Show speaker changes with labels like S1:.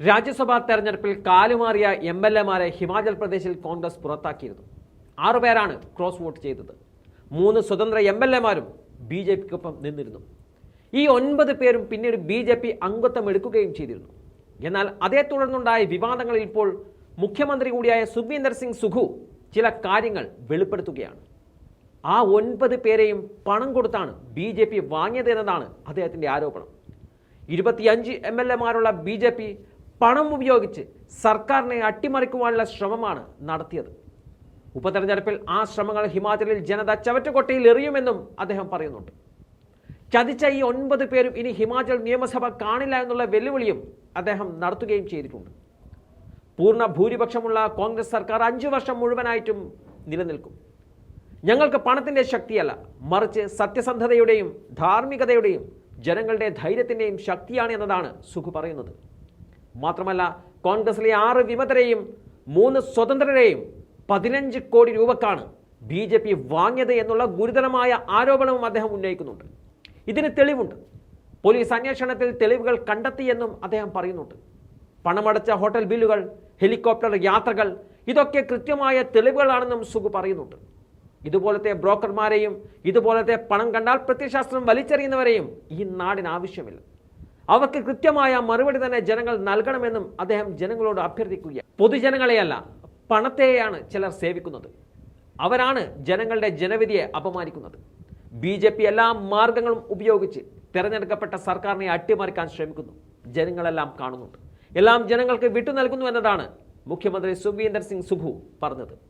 S1: രാജ്യസഭാ തെരഞ്ഞെടുപ്പിൽ കാലുമാറിയ M L എമാരെ ഹിമാചൽ പ്രദേശിൽ കോൺഗ്രസ് പുറത്താക്കിയിരുന്നു. ആറുപേരാണ് ക്രോസ് വോട്ട് ചെയ്തത്. മൂന്ന് സ്വതന്ത്ര എം എൽ എമാരും ബി ജെ പിക്കൊപ്പം നിന്നിരുന്നു. ഈ ഒൻപത് പേരും പിന്നീട് ബി ജെ പി അംഗത്വം എടുക്കുകയും ചെയ്തിരുന്നു. എന്നാൽ അതേ തുടർന്നുണ്ടായ വിവാദങ്ങളിൽ ഇപ്പോൾ മുഖ്യമന്ത്രി കൂടിയായ സുഖീന്ദർ സിംഗ് സുഖു ചില കാര്യങ്ങൾ വെളിപ്പെടുത്തുകയാണ്. ആ ഒൻപത് പേരെയും പണം കൊടുത്താണ് ബി ജെ പി വാങ്ങിയത് എന്നതാണ് അദ്ദേഹത്തിന്റെ ആരോപണം. ഇരുപത്തിയഞ്ച് എം എൽ എമാരുള്ള ബി ജെ പി പണം ഉപയോഗിച്ച് സർക്കാരിനെ അട്ടിമറിക്കുവാനുള്ള ശ്രമമാണ് നടത്തിയത്. ഉപതെരഞ്ഞെടുപ്പിൽ ആ ശ്രമങ്ങൾ ഹിമാചലിൽ ജനത ചവറ്റുകൊട്ടയിൽ എറിയുമെന്നും അദ്ദേഹം പറയുന്നുണ്ട്. ചതിച്ച ഈ ഒൻപത് പേരും ഇനി ഹിമാചൽ നിയമസഭ കാണില്ല എന്നുള്ള വെല്ലുവിളിയും അദ്ദേഹം നടത്തുകയും ചെയ്തിട്ടുണ്ട്. പൂർണ ഭൂരിപക്ഷമുള്ള കോൺഗ്രസ് സർക്കാർ അഞ്ചു വർഷം മുഴുവനായിട്ടും നിലനിൽക്കും. ഞങ്ങൾക്ക് പണത്തിന്റെ ശക്തിയല്ല മറിച്ച് സത്യസന്ധതയുടെയും ധാർമ്മികതയുടെയും ജനങ്ങളുടെ ധൈര്യത്തിന്റെയും ശക്തിയാണ് എന്നതാണ് സുഖു പറയുന്നത്. മാത്രമല്ല കോൺഗ്രസിലെ ആറ് വിമതരെയും മൂന്ന് സ്വതന്ത്രരെയും പതിനഞ്ച് കോടി രൂപക്കാണ് ബി ജെ പി വാങ്ങിയത് എന്നുള്ള ഗുരുതരമായ ആരോപണവും അദ്ദേഹം ഉന്നയിക്കുന്നുണ്ട്. ഇതിന് തെളിവുണ്ട്. പോലീസ് അന്വേഷണത്തിൽ തെളിവുകൾ കണ്ടെത്തിയെന്നും അദ്ദേഹം പറയുന്നുണ്ട്. പണമടച്ച ഹോട്ടൽ ബില്ലുകൾ ഹെലികോപ്റ്റർ യാത്രകൾ ഇതൊക്കെ കൃത്യമായ തെളിവുകളാണെന്നും സുഖു പറയുന്നുണ്ട്. ഇതുപോലത്തെ ബ്രോക്കർമാരെയും ഇതുപോലത്തെ പണം കണ്ടാൽ പ്രത്യശാസ്ത്രം വലിച്ചെറിയുന്നവരെയും ഈ നാടിന് ആവശ്യമില്ല. അവർക്ക് കൃത്യമായ മറുപടി തന്നെ ജനങ്ങൾ നൽകണമെന്നും അദ്ദേഹം ജനങ്ങളോട് അഭ്യർത്ഥിക്കുകയാണ്. പൊതുജനങ്ങളെയല്ല പണത്തെയാണ് ചിലർ സേവിക്കുന്നത്. അവരാണ് ജനങ്ങളുടെ ജനവിധിയെ അപമാനിക്കുന്നത്. ബി ജെ പി എല്ലാ മാർഗങ്ങളും ഉപയോഗിച്ച് തിരഞ്ഞെടുക്കപ്പെട്ട സർക്കാരിനെ അട്ടിമറിക്കാൻ ശ്രമിക്കുന്നു. ജനങ്ങളെല്ലാം കാണുന്നുണ്ട്. എല്ലാം ജനങ്ങൾക്ക് വിട്ടു നൽകുന്നു എന്നതാണ് മുഖ്യമന്ത്രി സുഖീന്ദർ സിംഗ് സുഖു പറഞ്ഞത്.